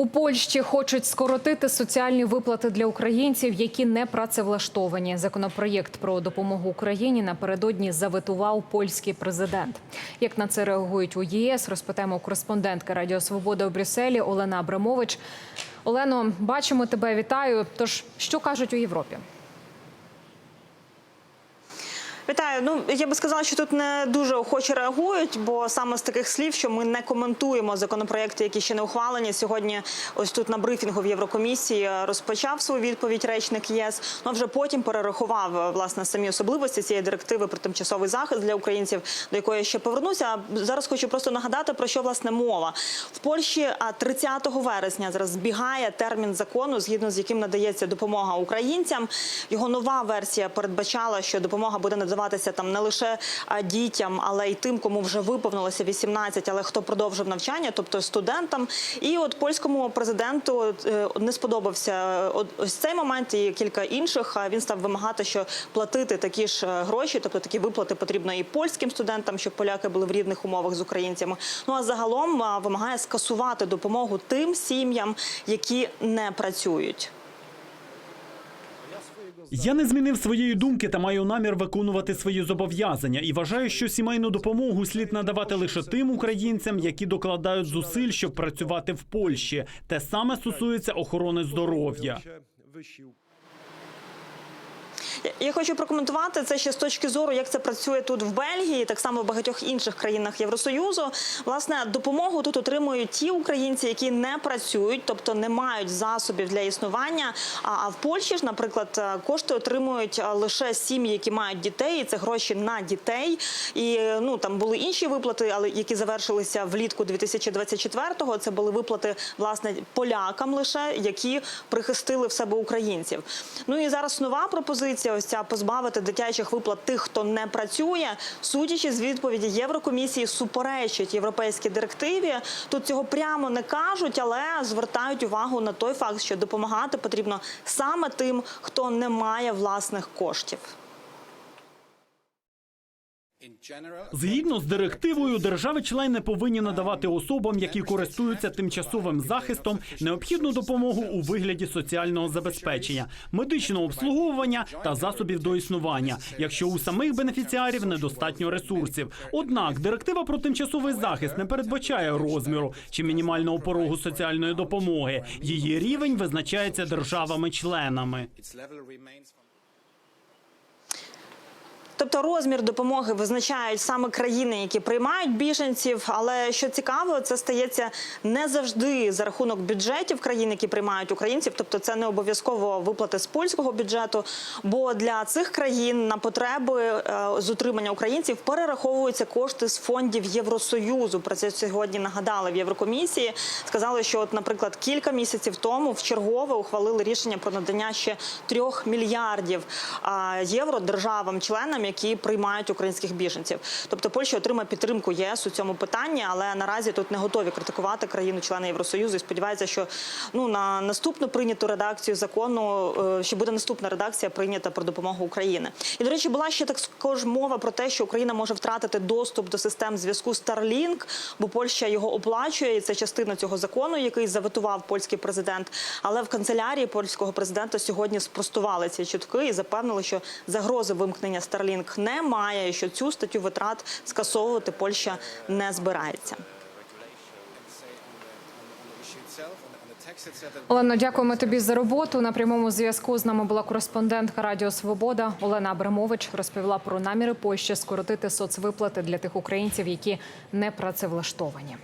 У Польщі хочуть скоротити соціальні виплати для українців, які не працевлаштовані. Законопроєкт про допомогу Україні напередодні заветував польський президент. Як на це реагують у ЄС, розпитаємо кореспондентка Радіо Свобода у Брюсселі Олена Абрамович. Олено, бачимо тебе, вітаю. Тож що кажуть у Європі? Вітаю. Ну я би сказала, що тут не дуже охоче реагують, бо саме з таких слів, що ми не коментуємо законопроекти, які ще не ухвалені. Сьогодні, ось тут на брифінгу в Єврокомісії розпочав свою відповідь речник ЄС. Ну вже потім перерахував власне самі особливості цієї директиви про тимчасовий захист для українців, до якої я ще повернуся. А зараз хочу просто нагадати про що власне мова в Польщі. А 30 вересня зараз збігає термін закону, згідно з яким надається допомога українцям. Його нова версія передбачала, що допомога буде надаватися там не лише дітям, але й тим, кому вже виповнилося 18, але хто продовжив навчання, тобто студентам. І от польському президенту е, не сподобався е, ось цей момент і кілька інших. Він став вимагати, що платити такі ж е, гроші, тобто такі виплати потрібно і польським студентам, щоб поляки були в рівних умовах з українцями. Ну а загалом вимагає скасувати допомогу тим сім'ям, які не працюють. Я не змінив своєї думки та маю намір виконувати свої зобов'язання і вважаю, що сімейну допомогу слід надавати лише тим українцям, які докладають зусиль, щоб працювати в Польщі. Те саме стосується охорони здоров'я. Я- хочу прокоментувати це ще з точки зору, як це працює тут в Бельгії, так само в багатьох інших країнах Євросоюзу. Власне, допомогу тут отримують ті українці, які не працюють, тобто не мають засобів для існування. А в Польщі ж, наприклад, е, кошти отримують е, лише сім'ї, які мають дітей. і Це гроші на дітей. І ну там були інші виплати, але які завершилися влітку 2024-го. Це були виплати власне полякам, лише які прихистили в себе українців. Ну і зараз нова пропозиція. Ось ця позбавити дитячих виплат тих, хто не працює. Судячи з відповіді Єврокомісії, суперечить європейській директиві. Тут цього прямо не кажуть, але звертають увагу на той факт, що допомагати потрібно саме тим, хто не має власних коштів. Згідно з директивою, держави-члени повинні надавати особам, які користуються тимчасовим захистом, необхідну допомогу у вигляді соціального забезпечення, медичного обслуговування та засобів до існування, якщо у самих бенефіціарів недостатньо ресурсів. Однак директива про тимчасовий захист не передбачає розміру чи мінімального порогу соціальної допомоги. Її рівень визначається державами-членами. Тобто розмір допомоги визначають саме країни, які приймають біженців. Але що цікаво, це стається не завжди за рахунок бюджетів країн, які приймають українців. Тобто, це не обов'язково виплати з польського бюджету. Бо для цих країн на потреби е, з утримання українців перераховуються кошти з фондів Євросоюзу. Про це сьогодні нагадали в Єврокомісії. Сказали, що, от, наприклад, кілька місяців тому в чергове ухвалили рішення про надання ще трьох мільярдів євро державам-членам, які приймають українських біженців. Тобто Польща отримає підтримку ЄС у цьому питанні, але наразі тут не готові критикувати країну-члени Євросоюзу. І сподіваються, що ну на наступну прийняту редакцію закону е, ще буде наступна редакція прийнята про допомогу України. І до речі, була ще також мова про те, що Україна може втратити доступ до систем зв'язку Starlink, бо Польща його оплачує, і це частина цього закону, який заветував польський президент. Але в канцелярії польського президента сьогодні спростували ці чутки і запевнили, що загрози вимкнення Starlink немає, і що цю статтю витрат скасовувати Польща не збирається. Олено, дякуємо тобі за роботу. На прямому зв'язку з нами була кореспондентка Радіо Свобода Олена Абрамович. Розповіла про наміри Польщі скоротити соцвиплати для тих українців, які не працевлаштовані.